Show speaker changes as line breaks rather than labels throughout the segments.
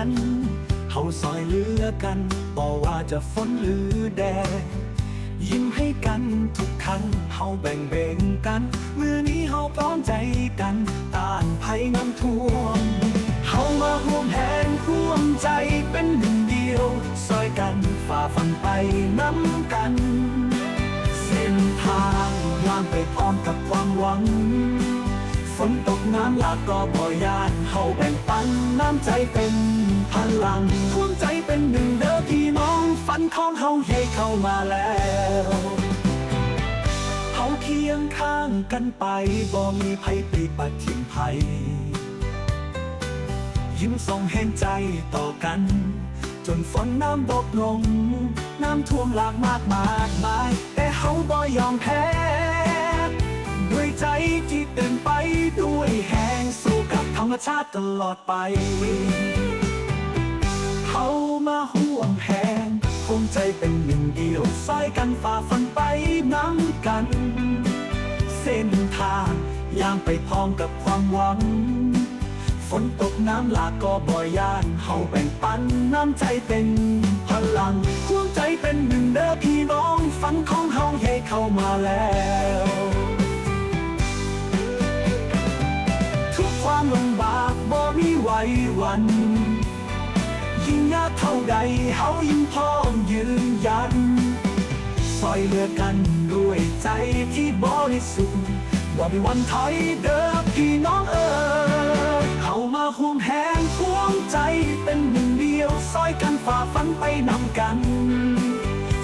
ันเฮาซอยเหลือกันบอกว่าจะฝนหรือแดดยิ้มให้กันทุกครั้งเฮาแบ่งเบ่งกันเมื่อนี้เฮาพร้อมใจกันต้านภัยน้ำท่วมเฮามาร่วมแหงร่วมใจเป็นหนึ่งเดียวซอยกันฝ่าฟันไปน้ำกัน เส้นทางย่างไปพร้อมกับความหวัง นตกน้ำหลากก็บ่ยานเฮาแบ่งปันน้ำใจเป็นพลังท่วมใจเป็นหนึ่งเด้อพี่น้องฝันของเฮาเฮเข้ามาแล้วเฮาเคียงข้างกันไปบ่มีภัยปฏิบัติทิ้งภัยยิ้มส่งเห็นใจต่อกัน จนฝนน้ำตกลง น้ำท่วมหลากมากมายมาย แต่เฮาบ่ยอมแพ้ ชาติตลอดไป เขามาห่วงแหงคงใจเป็นหนึ่งเดียวสายกันฝ่าฟันไปน้ำกัน เส้นทางยางไปพร้อมกับความหวัง ฝนตกน้ำหลากก็บ่อยานเฮาแบ่งปันน้ำใจเป็นพลังห่วงใจเป็นหนึ่งเด้อพี่น้องฝันของเฮาเฮเข้ามาแล้ว วหวัน ยิ่งยากเท่าใดเฮายิ่งพร้อมยืนยันซอยเหลือกันด้วยใจที่บริสุทธิ์ว่าไม่วันถอยเด้อพี่น้องเอ๋ยเข้ามาห่วงแหงห่วงใจเป็นหนึ่งเดียวซอยกันฝ่าฟันไปนำกัน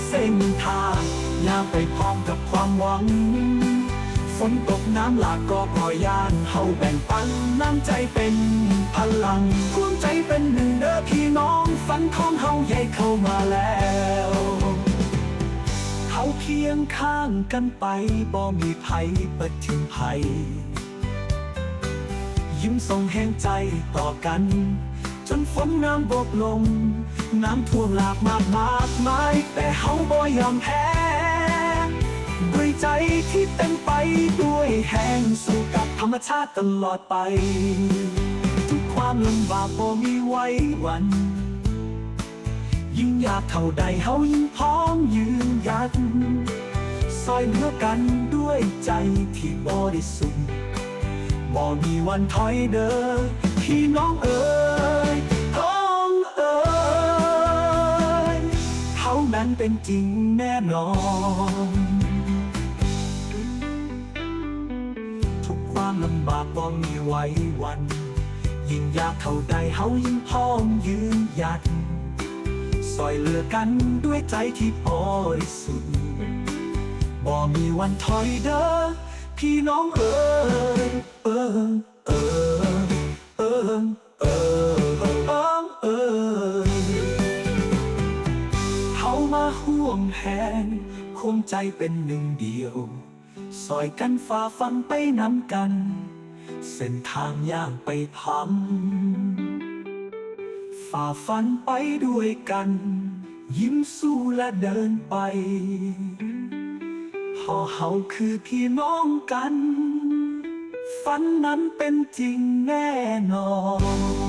เส้นทางย่างไปพร้อมกับความหวัง ฝนตกน้ำหลากก็ปล่อยานเฮาแบ่งปันน้ำใจเป็นพลังร่วมใจเป็นหนึ่งเด้อพี่น้องฝันของเฮาใหญ่เข้ามาแล้วเขาเคียงข้างกันไปบ่มีภัยประทิงภัย ยิ้มส่งแห่งใจต่อกัน จนฝนน้ำบกลง น้ำท่วมหลากมากมากมายแต่เฮาบ่ยอมแพ้ ใจที่เต็มไปด้วยแห่งสู้กับธรรมชาติตลอดไป ทุกความลำบากบ่มีไว้วัน ยิ่งยากเท่าใดเฮายิ่งพร้อมยืนยัดซอยเหลือกันด้วยใจที่บริสุทธิ์บ่มีวันถอยเด้อพี่น้องเอ๋ยท้องเอ๋ยเท่านั้นเป็นจริงแน่นอน ความลำบากบ่มีไว้วัน ยิ่งยากเท่าใดเฮายิ่งพร้อมยืนหยัดซอยเหลือกันด้วยใจที่บริสุทธิ์บ่มีวันถอยเด้อพี่น้องเอ๋ยเออเออเออเออเออเออเขามาห่วงแหนคงใจเป็นหนึ่งเดียว ซอยกันฝ่าฟันไปน้ำกัน เส้นทางย่างไปทำฝ่าฟันไปด้วยกัน ยิ้มสู้และเดินไปพอเฮาคือพี่น้องกัน ฝันนั้นเป็นจริงแน่นอน